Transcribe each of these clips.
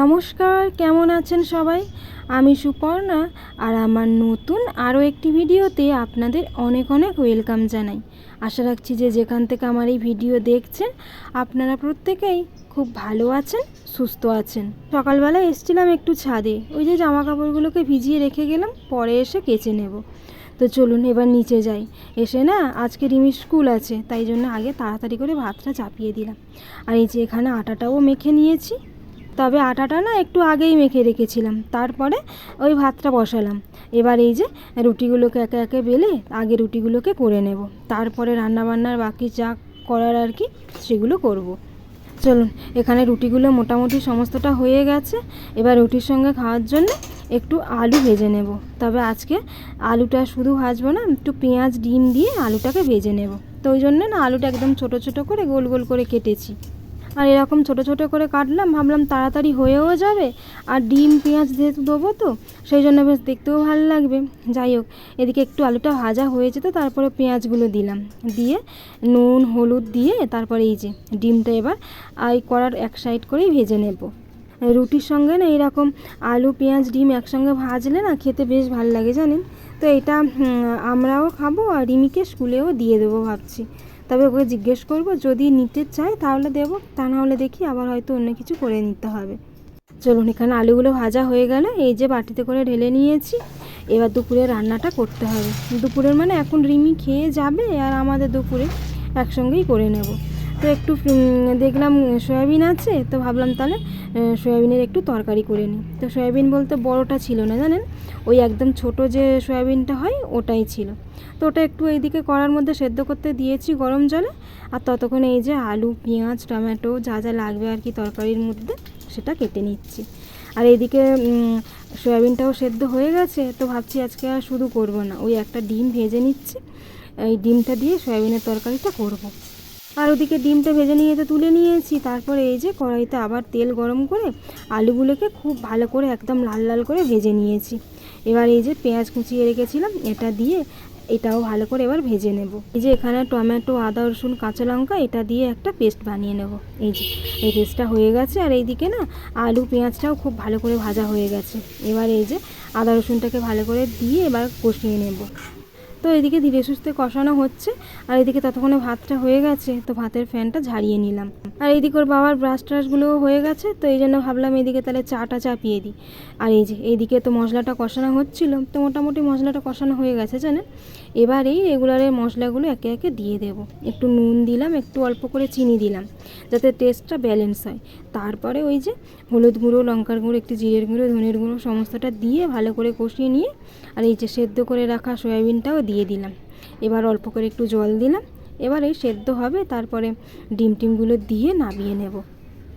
নমস্কার, কেমন আছেন সবাই? আমি সুপর্ণা আর আমার নতুন আরও একটি ভিডিওতে আপনাদের অনেক অনেক ওয়েলকাম জানাই। আশা রাখছি যে যেখান থেকে আমার এই ভিডিও দেখছেন, আপনারা প্রত্যেকেই খুব ভালো আছেন, সুস্থ আছেন। সকালবেলা এসছিলাম একটু ছাদে, ওই যে জামা কাপড়গুলোকে ভিজিয়ে রেখে গেলাম, পরে এসে কেচে নেব। তো চলুন এবার নিচে যাই। এসে না, আজকে রিমির স্কুল আছে, তাই জন্য আগে তাড়াতাড়ি করে ভাতটা চাপিয়ে দিলাম। আর এই যে এখানে আটাটাও মেখে নিয়েছি তবে আটাটা না একটু আগেই মেখে রেখেছিলাম। তারপরে ওই ভাতটা বসালাম। এবার এই যে রুটিগুলোকে একে একে বেলে আগে রুটিগুলোকে করে নেব। তারপরে রান্নাবান্নার বাকি যা করার আর কি সেগুলো করব। চলুন, এখানে রুটিগুলো মোটামুটি সমস্তটা হয়ে গেছে। এবার রুটির সঙ্গে খাওয়ার জন্য একটু আলু ভেজে নেব। তবে আজকে আলুটা শুধু ভাজবো না, একটু পেঁয়াজ, ডিম দিয়ে আলুটাকে ভেজে নেব। তো ওই জন্য না আলুটা একদম ছোট ছোট করে গোল গোল করে কেটেছি। আর এরকম ছোট ছোট করে কাটলাম, ভাবলাম তাড়াতাড়ি হয়েও যাবে। আর ডিম, পেঁয়াজ যেহেতু দেবো তো, সেই জন্য বেশ দেখতেও ভালো লাগবে। যাই হোক, এদিকে একটু আলুটা ভাজা হয়ে যেত, তারপরে পেঁয়াজগুলো দিলাম। দিয়ে নুন, হলুদ দিয়ে তারপরে এই যে ডিমটা এবার এই করার এক সাইড করেই ভেজে নেব। রুটির সঙ্গে না এরকম আলু, পেঁয়াজ, ডিম একসঙ্গে ভাজলে না খেতে বেশ ভালো লাগে জানেন? তো এটা আমরাও খাব আর রিমিকে স্কুলেও দিয়ে দেবো ভাবছি। তবে ওকে জিজ্ঞেস করব, যদি নিতে চায় তাহলে দেবো, তা না হলে দেখি আবার হয়তো অন্য কিছু করে নিতে হবে। চলুন, এখানে আলুগুলো ভাজা হয়ে গেল, এই যে বাটিতে করে ঢেলে নিয়েছি। এবার দুপুরে রান্নাটা করতে হবে। দুপুরের মানে এখন রিমি খেয়ে যাবে আর আমাদের দুপুরে একসঙ্গেই করে নেব। তো একটু দেখলাম, সয়াবিন আছে, তো ভাবলাম তাহলে সয়াবিনের একটু তরকারি করে নিই। তো সয়াবিন বলতে বড়টা ছিল না, জানেন? ওই একদম ছোট যে সয়াবিনটা হয়, ওটাই ছিল। তো ওটা একটু এইদিকে করার মধ্যে সেদ্ধ করতে দিয়েছি গরম জলে। আর ততক্ষণ এই যে আলু, পেঁয়াজ, টমেটো যা যা লাগবে আর কি তরকারির মধ্যে, সেটা কেটে নিচ্ছি। আর এইদিকে সয়াবিনটাও সেদ্ধ হয়ে গেছে, তো ভাবছি আজকে আর শুধু করব না। ওই একটা ডিম ভেজে নিচ্ছি। এই ডিমটা দিয়ে সয়াবিনের তরকারিটা করব। আর ওদিকে ডিমটা ভেজে নিয়ে তো তুলে নিয়েছি। তারপরে এই যে কড়াইতে আবার তেল গরম করে আলুগুলোকে খুব ভালো করে একদম লাল লাল করে ভেজে নিয়েছি। এবার এই যে পেঁয়াজ কুচিয়ে রেখেছিলাম, এটা দিয়ে এটাও ভালো করে এবার ভেজে নেব। এই যে এখানে টমেটো, আদা, রসুন, কাঁচা লঙ্কা, এটা দিয়ে একটা পেস্ট বানিয়ে নেব। এই যে, এই পেস্টটা হয়ে গেছে। আর এইদিকে না আলু, পেঁয়াজটাও খুব ভালো করে ভাজা হয়ে গেছে। এবার এই যে আদা, রসুনটাকে ভালো করে দিয়ে এবার কষিয়ে নেব। তো এদিকে ধীরে সুস্থে কষানো হচ্ছে, আর এদিকে ততক্ষণে ভাতটা হয়ে গেছে, তো ভাতের ফ্যানটা ঝাড়িয়ে নিলাম। আর এইদিকে ওর বাবার ব্রাশ ট্রাশগুলোও হয়ে গেছে, তো এই জন্য ভাবলাম এদিকে তাহলে চাটা চাপিয়ে দিই। আর এই যে এইদিকে তো মশলাটা কষানো হচ্ছিল, তো মোটামুটি মশলাটা কষানো হয়ে গেছে, জানেন? এবার এই রেগুলারের মশলাগুলো একে একে দিয়ে দেব। একটু নুন দিলাম, একটু অল্প করে চিনি দিলাম, যাতে টেস্টটা ব্যালেন্স হয়। তারপরে ওই যে, হলুদ গুঁড়ো, লঙ্কার গুঁড়ো, একটু জিরের গুঁড়ো, ধনের গুঁড়ো, সমস্তটা দিয়ে ভালো করে কষিয়ে নিয়ে, আর এই যে সেদ্ধ করে রাখা সয়াবিনটাও দিয়ে দিলাম। এবার অল্প করে একটু জল দিলাম। এবার এই সেদ্ধ হবে, তারপরে ডিম টিমগুলো দিয়ে নামিয়ে নেব।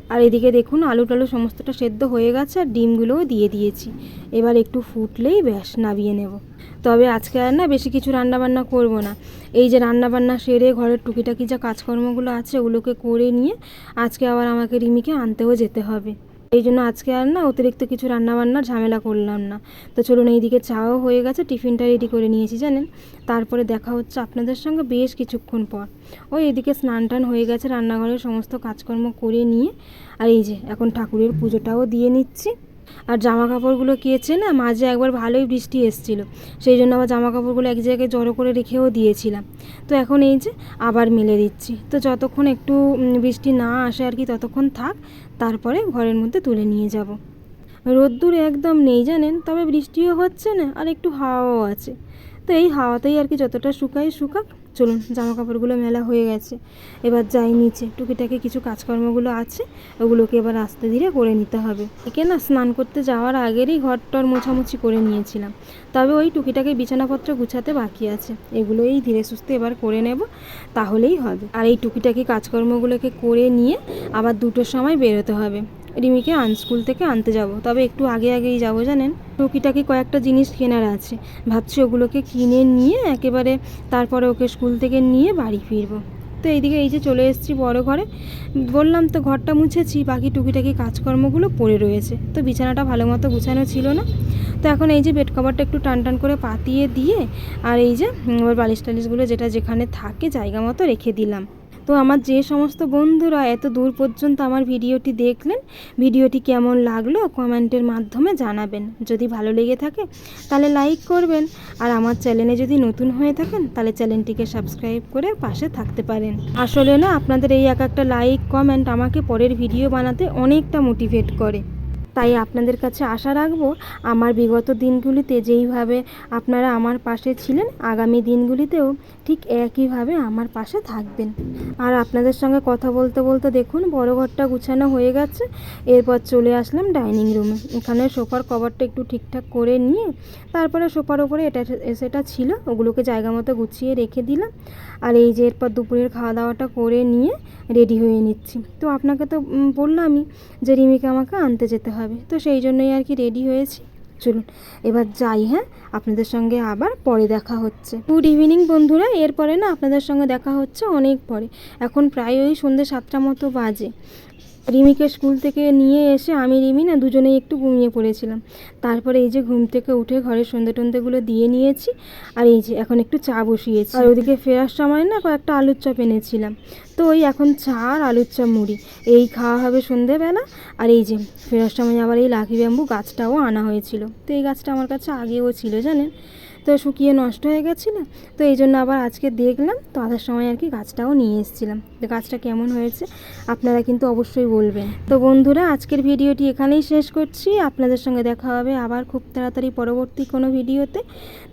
আর এদিকে দেখুন আলু টালু সমস্তটা সেদ্ধ হয়ে গেছে, আর ডিমগুলোও দিয়ে দিয়েছি। এবার একটু ফুটলেই ব্যাস, নামিয়ে নেব। তবে আজকে আর না বেশি কিছু রান্নাবান্না করব না। এই যে রান্নাবান্না সেরে ঘরের টুকিটাকি যা কাজকর্মগুলো আছে, ওগুলোকে করে নিয়ে আজকে আবার আমাকে রিমিকে আনতেও যেতে হবে। এই জন্য আজকে আর না অতিরিক্ত কিছু রান্নাবান্নার ঝামেলা করলাম না। তো চলুন এইদিকে চাও হয়ে গেছে, টিফিনটা রেডি করে নিয়েছি, জানেন? তারপরে দেখা হচ্ছে আপনাদের সঙ্গে বেশ কিছুক্ষণ পর। ওই এদিকে স্নান টান হয়ে গেছে, রান্নাঘরের সমস্ত কাজকর্ম করে নিয়ে, আর এই যে এখন ঠাকুরের পুজোটাও দিয়ে নিচ্ছি। আর জামা কাপড়গুলো কেচে না, মাঝে একবার ভালোই বৃষ্টি এসেছিল, সেই জন্য আবার জামা কাপড়গুলো এক জায়গায় জড়ো করে রেখেও দিয়েছিলাম। তো এখন এই যে আবার মেলে দিচ্ছি, তো যতক্ষণ একটু বৃষ্টি না আসে আর কি ততক্ষণ থাক, তারপরে ঘরের মধ্যে তুলে নিয়ে যাব। রোদ্দুর একদম নেই জানেন, তবে বৃষ্টিও হচ্ছে না, আর একটু হাওয়াও আছে। তো এই হাওয়াতেই আর কি যতটা শুকাই শুকাক চলুন জামা কাপড়গুলো মেলা হয়ে গেছে। এবার যাই নিচে। টুকিটাকি কিছু কাজকর্মগুলো আছে, ওগুলোকে এবার আস্তে ধীরে করে নিতে হবে। একে না স্নান করতে যাওয়ার আগেরই ঘরটর মোছামুছি করে নিয়েছিলাম। তবে ওই টুকিটাকে বিছানাপত্র গুছাতে বাকি আছে। এগুলোই ধীরে সুস্থে এবার করে নেব, তাহলেই হবে। আর এই টুকিটাকি কাজকর্মগুলোকে করে নিয়ে আবার দুটোর সময় বেরোতে হবে। রিমিকে আন স্কুল থেকে আনতে যাব। তবে একটু আগে আগেই যাব, জানেন? টুকিটাকি কয়েকটা জিনিস কেনার আছে। ভাবছি ওগুলোকে কিনে নিয়ে একেবারে তারপরে ওকে স্কুল থেকে নিয়ে বাড়ি ফিরবো। তো এইদিকে এই যে চলে এসেছি বড় ঘরে। বললাম, তো ঘরটা মুছেছি, বাকি টুকিটাকি কাজকর্মগুলো পড়ে রয়েছে। তো বিছানাটা ভালো মতো গুছানো ছিল না। তো এখন এই যে বেড কভারটা একটু টান টান করে পাতিয়ে দিয়ে আর এই যে বালিশ টালিশগুলো যেটা যেখানে থাকে জায়গা মতো রেখে দিলাম। তো আমার যে সমস্ত বন্ধুরা এত দূর পর্যন্ত আমার ভিডিওটি দেখলেন, ভিডিওটি কেমন লাগল কমেন্টের মাধ্যমে জানাবেন। যদি ভালো লেগে থাকে, তাহলে লাইক করবেন। আর আমার চ্যানেলে যদি নতুন হয়ে থাকেন, তাহলে চ্যানেলটিকে সাবস্ক্রাইব করে পাশে থাকতে পারেন। আসলে না, আপনাদের এই এক একটা লাইক, কমেন্ট আমাকে পরের ভিডিও বানাতে অনেকটা মোটিভেট করে। তাই আপনাদের কাছে আশা রাখব, আমার বিগত দিনগুলিতে যেইভাবে আপনারা আমার পাশে ছিলেন, আগামী দিনগুলিতেও ঠিক একইভাবে আমার পাশে থাকবেন। আর আপনাদের সঙ্গে কথা বলতে বলতে দেখুন, বড় ঘরটা গুছানো হয়ে গেছে। এরপর চলে আসলাম ডাইনিং রুমে। এখানে সোফার কভারটা একটু ঠিকঠাক করে নিয়ে, তারপরে সোফার ওপরে এটা সেটা ছিল, ওগুলোকে জায়গা মতো গুছিয়ে রেখে দিলাম। আর এই যে এরপর দুপুরের খাওয়া দাওয়াটা করে নিয়ে রেডি হয়ে নিচ্ছি। তো আপনাকে তো বললামই যে রিমিকে আমাকে আনতে যেতে হবে। তো সেই জন্যই আর কি রেডি হয়েছি। চলুন, এবার যাই হ্যাঁ? আপনাদের সঙ্গে আবার পরে দেখা হচ্ছে। গুড ইভিনিং বন্ধুরা, এরপরে না আপনাদের সঙ্গে দেখা হচ্ছে অনেক পরে। এখন প্রায় ওই সন্ধ্যে সাতটা মতো বাজে। রিমিকে স্কুল থেকে নিয়ে এসে আমি, রিমি না, দুজনেই একটু ঘুমিয়ে পড়েছিলাম। তারপরে এই যে ঘুম থেকে উঠে ঘরের সন্ধে টন্ধেগুলো দিয়ে নিয়েছি আর এই যে এখন একটু চা বসিয়েছি। আর ওদিকে ফেরার সময় না কয়েকটা আলুর চপ এনেছিলাম। তো ওই এখন চা আর আলুর চপ মুড়ি। এই খাওয়া হবে সন্ধেবেলা আর এই যে ফেরার সময় আবার এই লাকি ব্যাম্বু গাছটাও আনা হয়েছিল। তো এই গাছটা আমার কাছে আগেও ছিল, জানেন? তো শুকিয়ে নষ্ট হয়ে গেছিল তো এই জন্য আবার আজকে দেখলাম তো আসার সময় আর কি গাছটাও নিয়ে এসেছিলাম। তো গাছটা কেমন হয়েছে আপনারা কিন্তু অবশ্যই বলবেন। তো বন্ধুরা আজকের ভিডিওটি এখানেই শেষ করছি। আপনাদের সঙ্গে দেখা হবে আবার খুব তাড়াতাড়ি পরবর্তী কোনো ভিডিওতে।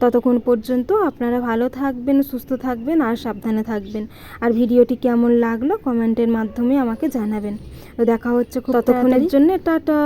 ততক্ষণ পর্যন্ত আপনারা ভালো থাকবেন সুস্থ থাকবেন আর সাবধানে থাকবেন। আর ভিডিওটি কেমন লাগল কমেন্টের মাধ্যমে আমাকে জানাবেন। তো দেখা হচ্ছে খুব ততক্ষণের জন্য টাটা।